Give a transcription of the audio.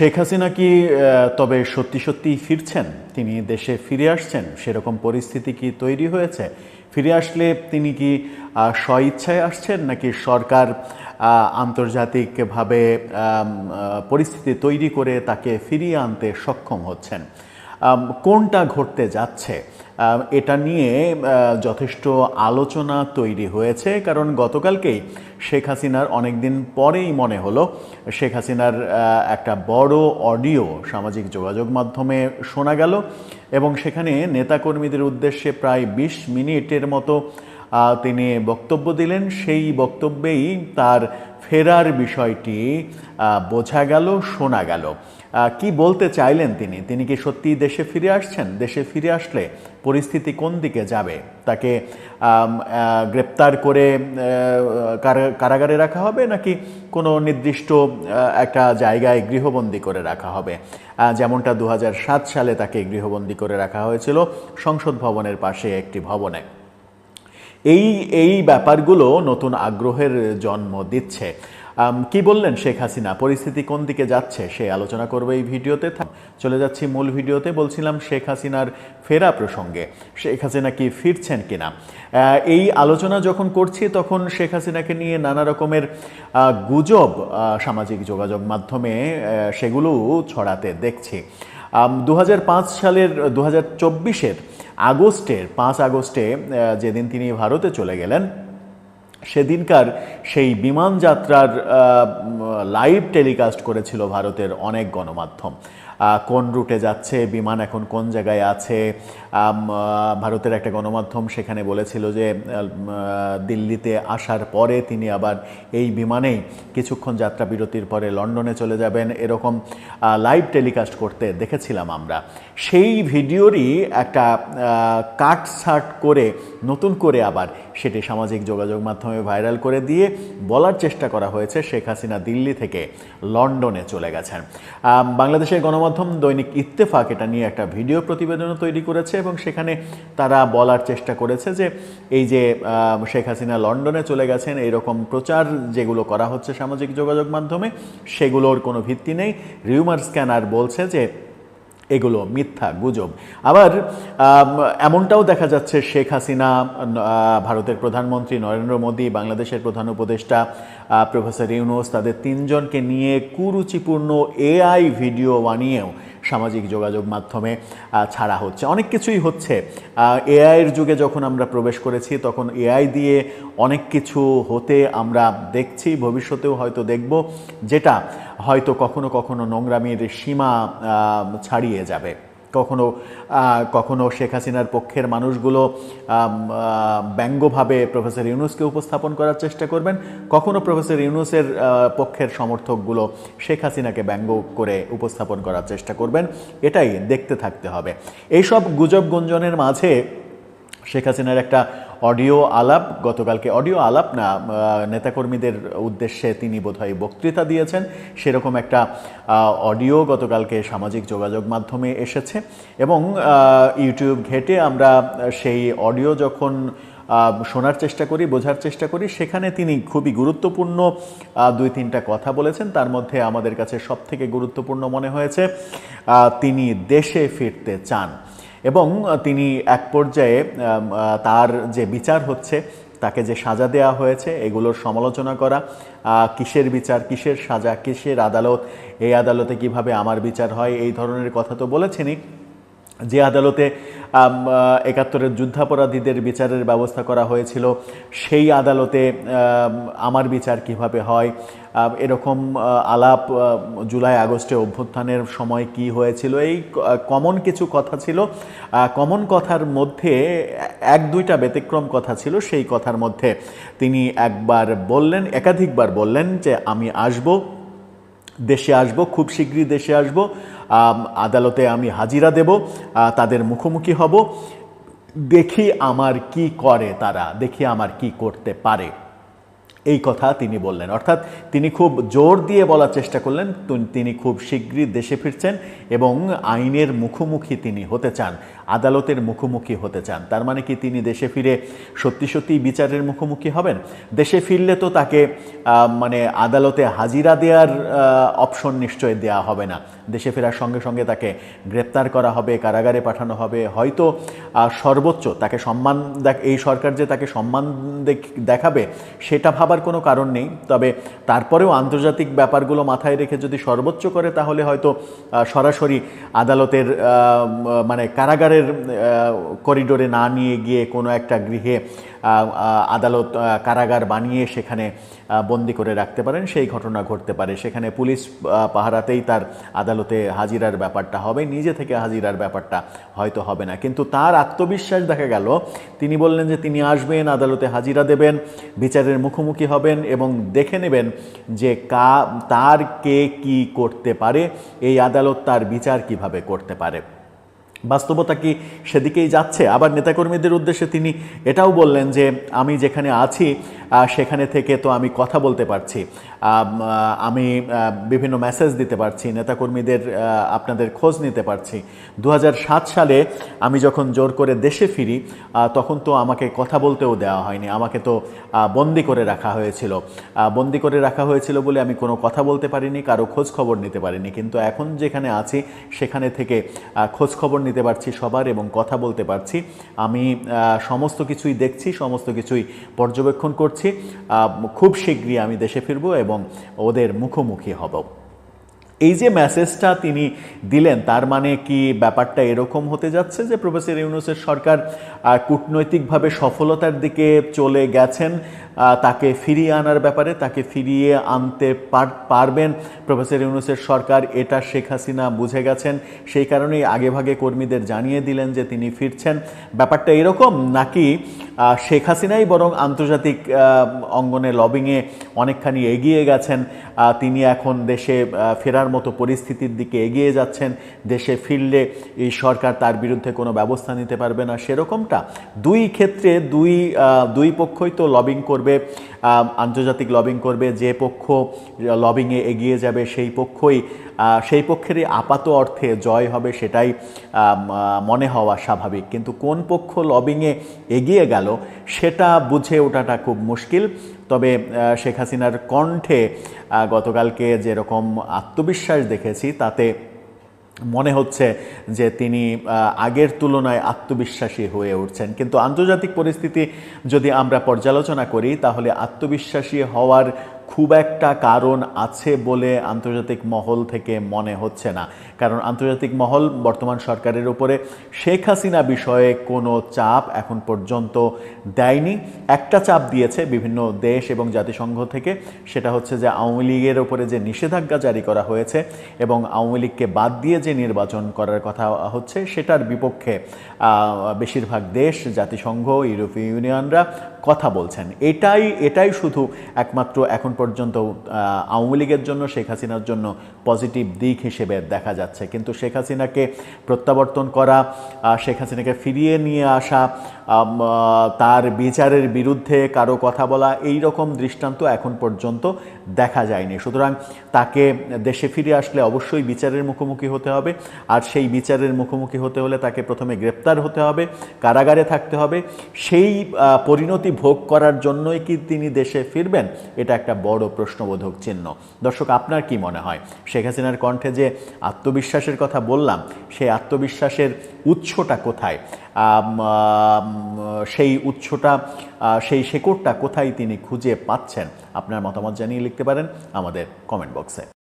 শেখ হাসিনা কি তবে সত্যি সত্যি ফিরছেন? তিনি দেশে ফিরে আসছেন? সেরকম পরিস্থিতি কি তৈরি হয়েছে? ফিরে আসলে তিনি কি স্বইচ্ছায় আসছেন নাকি সরকার আন্তর্জাতিকভাবে পরিস্থিতি তৈরি করে তাকে ফিরিয়ে আনতে সক্ষম হচ্ছেন? কোনটা ঘটতে যাচ্ছে? এটা নিয়ে যথেষ্ট আলোচনা তৈরি হয়েছে, কারণ গতকালকেই শেখ হাসিনার অনেকদিন পরেই মনে হলো, শেখ হাসিনার একটা বড় অডিও সামাজিক যোগাযোগ মাধ্যমে শোনা গেল এবং সেখানে নেতাকর্মীদের উদ্দেশ্যে প্রায় বিশ মিনিটের মতো তিনি বক্তব্য দিলেন। সেই বক্তব্যেই তার ফেরার বিষয়টি বোঝা গেল, শোনা গেল। কি বলতে চাইলেন তিনি? তিনি কি সত্যি দেশে ফিরে আসছেন? দেশে ফিরে আসলে পরিস্থিতি কোন দিকে যাবে? তাকে গ্রেপ্তার করে কারাগারে রাখা হবে নাকি কোনো নির্দিষ্ট একটা জায়গায় গৃহবন্দী করে রাখা হবে? যেমনটা দু হাজার সাত সালে তাকে গৃহবন্দী করে রাখা হয়েছিল সংসদ ভবনের পাশে একটি ভবনে। এই এই ব্যাপারগুলো নতুন আগ্রহের জন্ম দিচ্ছে। কি বললেন শেখ হাসিনা? পরিস্থিতি কোন দিকে যাচ্ছে? সে আলোচনা করবে এই ভিডিওতে। চলে যাচ্ছি মূল ভিডিওতে। বলছিলাম শেখ হাসিনার ফেরা প্রসঙ্গে। শেখ হাসিনা কি ফিরছেন কিনা? এই আলোচনা যখন করছি, তখন শেখ হাসিনাকে নিয়ে নানা রকমের গুজব সামাজিক যোগাযোগ মাধ্যমে সেগুলোও ছড়াতে দেখছি। পাঁচ সালের দু হাজার আগস্টের, পাঁচ আগস্টে যেদিন তিনি ভারতে চলে গেলেন, সেদিনকার সেই বিমান যাত্রার লাইভ টেলিকাস্ট করেছিল ভারতের অনেক গণমাধ্যম। কোন রুটে যাচ্ছে, বিমান এখন কোন জায়গায় আছে? ভারতের একটা গণমাধ্যম সেখানে বলেছিল যে দিল্লিতে আসার পরে তিনি আবার এই বিমানেই কিছুক্ষণ যাত্রা বিরতির পরে লন্ডনে চলে যাবেন। এরকম লাইভ টেলিকাস্ট করতে দেখেছিলাম আমরা। সেই ভিডিওরই একটা কাট সাট করে, নতুন করে আবার সেটি সামাজিক যোগাযোগ মাধ্যমে ভাইরাল করে দিয়ে বলার চেষ্টা করা হয়েছে শেখ হাসিনা দিল্লি থেকে লন্ডনে চলে গেছেন। বাংলাদেশের গণমাধ্যম দৈনিক ইত্তেফাক এটা নিয়ে একটা ভিডিও প্রতিবেদনও তৈরি করেছে এবং সেখানে তারা বলার চেষ্টা করেছে যে এই যে শেখ হাসিনা লন্ডনে চলে গেছেন এইরকম প্রচার যেগুলো করা হচ্ছে সামাজিক যোগাযোগ মাধ্যমে, সেগুলোর কোনো ভিত্তি নেই। রিউমার স্ক্যানার বলছে যে এগুলো মিথ্যা গুজব। আবার এমনটাও দেখা যাচ্ছে শেখ হাসিনা ভারতের প্রধানমন্ত্রী নরেন্দ্র মোদী, বাংলাদেশের প্রধান উপদেষ্টা প্রফেসর ইউনুস, তাদের তিনজনকে নিয়ে কুরুচিপূর্ণ এআই ভিডিও বানিয়েও সামাজিক যোগাযোগ মাধ্যমে ছাড়া হচ্ছে। অনেক কিছুই হচ্ছে। এআইয়ের যুগে যখন আমরা প্রবেশ করেছি, তখন এআই দিয়ে অনেক কিছু হতে আমরা দেখছি, ভবিষ্যতেও হয়তো দেখব, যেটা হয়তো কখনো কখনো নোংরামির সীমা ছাড়িয়ে যাবে। কখনো কখনো শেখ হাসিনার পক্ষের মানুষগুলো ব্যঙ্গভাবে প্রফেসর ইউনুসকে উপস্থাপন করার চেষ্টা করবেন। কখনো প্রফেসর ইউনুসের পক্ষের সমর্থকগুলো শেখ হাসিনাকে ব্যঙ্গ করে উপস্থাপন করার চেষ্টা করবেন। এটাই দেখতে থাকতে হবে। এইসব গুজব গুঞ্জনের মাঝে শেখ হাসিনার একটা অডিও আলাপ, গতকালকে অডিও আলাপ না নেতাকর্মীদের উদ্দেশ্যে তিনি বোধহয় বক্তৃতা দিয়েছেন। সেরকম একটা অডিও গতকালকে সামাজিক যোগাযোগ মাধ্যমে এসেছে এবং ইউটিউব ঘেটে আমরা সেই অডিও যখন শোনার চেষ্টা করি, বোঝার চেষ্টা করি, সেখানে তিনি খুবই গুরুত্বপূর্ণ দুই তিনটা কথা বলেছেন। তার মধ্যে আমাদের কাছে সব থেকে গুরুত্বপূর্ণ মনে হয়েছে তিনি দেশে ফিরতে চান। এবং তিনি এক পর্যায়ে তার যে বিচার হচ্ছে, তাকে যে সাজা দেওয়া হয়েছে, এগুলোর সমালোচনা করা কিসের বিচার, কিসের সাজা, কিসের আদালত, এই আদালতে কীভাবে আমার বিচার হয়, এই ধরনের কথা তো বলেছেনই। যে আদালতে একাত্তরের যুদ্ধাপরাধীদের বিচারের ব্যবস্থা করা হয়েছিল, সেই আদালতে আমার বিচার কীভাবে হয় এরকম আলাপ জুলাই, আগস্টে অভ্যুত্থানের সময় কি হয়েছিল? এই কমন কিছু কথা ছিল। কমন কথার মধ্যে এক দুইটা ব্যতিক্রম কথা ছিল। সেই কথার মধ্যে তিনি একবার বললেন, একাধিকবার বললেন যে, আমি আসব, দেশে আসব, খুব শীঘ্রই দেশে আসব। আদালতে আমি হাজিরা দেব তাদের মুখোমুখি হব। দেখি আমার কি করে তারা, দেখি আমার কি করতে পারে। এই কথা তিনি বললেন। অর্থাৎ তিনি খুব জোর দিয়ে বলার চেষ্টা করলেন, তিনি খুব শীঘ্রই দেশে ফিরছেন এবং আইনের মুখোমুখি তিনি হতে চান। আদালতের মুখোমুখি হতে চান। তার মানে কি তিনি দেশে ফিরে সত্যি সত্যি বিচারের মুখোমুখি হবেন? দেশে ফিরলে তো তাকে মানে আদালতে হাজিরা দেওয়ার অপশন নিশ্চয় দেওয়া হবে না। দেশে ফেরার সঙ্গে সঙ্গে তাকে গ্রেপ্তার করা হবে, কারাগারে পাঠানো হবে। হয়তো সর্বোচ্চ তাকে সম্মান এই সরকার যে তাকে সম্মান দেখ- দেখাবে, সেটা ভাবার কোনো কারণ নেই। তবে তারপরেও আন্তর্জাতিক ব্যাপারগুলো মাথায় রেখে যদি সর্বোচ্চ করে, তাহলে হয়তো সরাসরি আদালতের মানে কারাগারের আহ, করিডোরে না নিয়ে গিয়ে কোনো একটা গৃহে আদালত কারাগার বানিয়ে সেখানে বন্দি করে রাখতে পারেন সেই ঘটনা ঘটতে পারে। সেখানে পুলিশ পাহারাতেই তার আদালতে হাজিরার ব্যাপারটা হবে নিজে থেকে হাজিরার ব্যাপারটা হয়তো হবে না। কিন্তু তার আত্মবিশ্বাস দেখা গেল তিনি বললেন যে তিনি আসবেন আদালতে হাজিরা দেবেন বিচারের মুখোমুখি হবেন এবং দেখে নেবেন যে কা তার কে কি করতে পারে এই আদালত তার বিচার কীভাবে করতে পারে। বাস্তবতা কি সেদিকেই যাচ্ছে? আবার নেতাকর্মীদের উদ্দেশ্যে তিনি এটাও বললেন যে আমি যেখানে আছি সেখানে থেকে তো আমি কথা বলতে পারছি। আমি বিভিন্ন মেসেজ দিতে পারছি, নেতাকর্মীদের আপনাদের খোঁজ নিতে পারছি। দু হাজার সাত সালে আমি যখন জোর করে দেশে ফিরি তখন তো আমাকে কথা বলতেও দেওয়া হয়নি। আমাকে তো বন্দি করে রাখা হয়েছিল। বন্দি করে রাখা হয়েছিল বলে আমি কোনো কথা বলতে পারিনি, কারও খোঁজ খবর নিতে পারিনি। কিন্তু এখন যেখানে আছি, সেখানে থেকে খোঁজ খবর নিতে পারছি সবার এবং কথা বলতে পারছি। আমি সমস্ত কিছুই দেখছি, সমস্ত কিছুই পর্যবেক্ষণ করছি। আহ, খুব শীঘ্রই আমি দেশে ফিরব এবং ওদের মুখোমুখি হব। এই যে মেসেজটা তিনি দিলেন তার মানে কি ব্যাপারটা এরকম হতে যাচ্ছে যে প্রফেসর ইউনুসের সরকার কূটনৈতিকভাবে সফলতার দিকে চলে গেছেন তাকে ফিরিয়ে আনার ব্যাপারে তাকে ফিরিয়ে আনতে পার- পারবেন প্রফেসর ইউনুসের সরকার এটা শেখ হাসিনা বুঝে গেছেন। সেই কারণেই আগেভাগে কর্মীদের জানিয়ে দিলেন যে তিনি ফিরছেন। ব্যাপারটা এরকম নাকি শেখ হাসিনাই বরং আন্তর্জাতিক অঙ্গনে লবিংয়ে অনেকখানি এগিয়ে গেছেন তিনি এখন দেশে আহ, ফেরার মতো পরিস্থিতির দিকে এগিয়ে যাচ্ছেন, দেশে ফিরলে এই সরকার তার বিরুদ্ধে কোনো ব্যবস্থা নিতে পারবে না। সেরকমটা দুই ক্ষেত্রে দুই দুই পক্ষই তো লবিং করবে আন্তর্জাতিক লবিং করবে, যে পক্ষ লবিংয়ে এগিয়ে যাবে সেই পক্ষই সেই পক্ষেরই আপাত অর্থে জয় হবে সেটাই মনে হওয়া স্বাভাবিক। কিন্তু কোন পক্ষ লবিংয়ে এগিয়ে গেল সেটা বুঝে ওঠাটা খুব মুশকিল। তবে শেখ হাসিনার কণ্ঠে গতকালকে যেরকম আত্মবিশ্বাস দেখেছি, তাতে মনে হচ্ছে যে তিনি আগের তুলনায় আত্মবিশ্বাসী হয়ে উঠছেন। কিন্তু আন্তর্জাতিক পরিস্থিতি যদি আমরা পর্যালোচনা করি, তাহলে আত্মবিশ্বাসী হওয়ার খুব একটা কারণ আছে বলে আন্তর্জাতিক মহল থেকে মনে হচ্ছে না। কারণ আন্তর্জাতিক মহল বর্তমান সরকারের উপরে শেখ হাসিনা বিষয়ে কোনো চাপ এখন পর্যন্ত দেয়নি। একটা চাপ দিয়েছে বিভিন্ন দেশ এবং জাতিসংঘ থেকে, সেটা হচ্ছে যে আওয়ামী লীগের উপরে যে নিষেধাজ্ঞা জারি করা হয়েছে এবং আওয়ামী লীগকে বাদ দিয়ে যে নির্বাচন করার কথা হচ্ছে, সেটার বিপক্ষে বেশিরভাগ দেশ, জাতিসংঘ, ইউরোপীয় ইউনিয়নরা কথা বলছেন। এটাই এটাই শুধু একমাত্র এখন পর্যন্ত আওয়ামী লীগের জন্য শেখ হাসিনার জন্য পজিটিভ দিক হিসেবে দেখা যাচ্ছে। কিন্তু শেখ হাসিনাকে প্রত্যাবর্তন করা শেখ হাসিনাকে ফিরিয়ে নিয়ে আসা তার বিচারের বিরুদ্ধে কারও কথা বলা এই রকম দৃষ্টান্ত এখন পর্যন্ত দেখা যায়নি। সুতরাং তাকে দেশে ফিরে আসলে অবশ্যই বিচারের মুখোমুখি হতে হবে। আর সেই বিচারের মুখোমুখি হতে হলে তাকে প্রথমে গ্রেপ্তার হতে হবে কারাগারে থাকতে হবে। সেই আহ, পরিণতি ভোগ করার জন্যই কি তিনি দেশে ফিরবেন? এটা একটা বড় প্রশ্নবোধক চিহ্ন। দর্শক, আপনার কি মনে হয়? শেখ হাসিনার কণ্ঠে যে আত্মবিশ্বাসের কথা বললাম, সেই আত্মবিশ্বাসের উৎসটা কোথায়? সেই উৎসটা সেই শেকড়টা কোথায় তিনি খুঁজে পাচ্ছেন? আপনার মতামত জানিয়ে লিখতে পারেন আমাদের কমেন্ট বক্সে।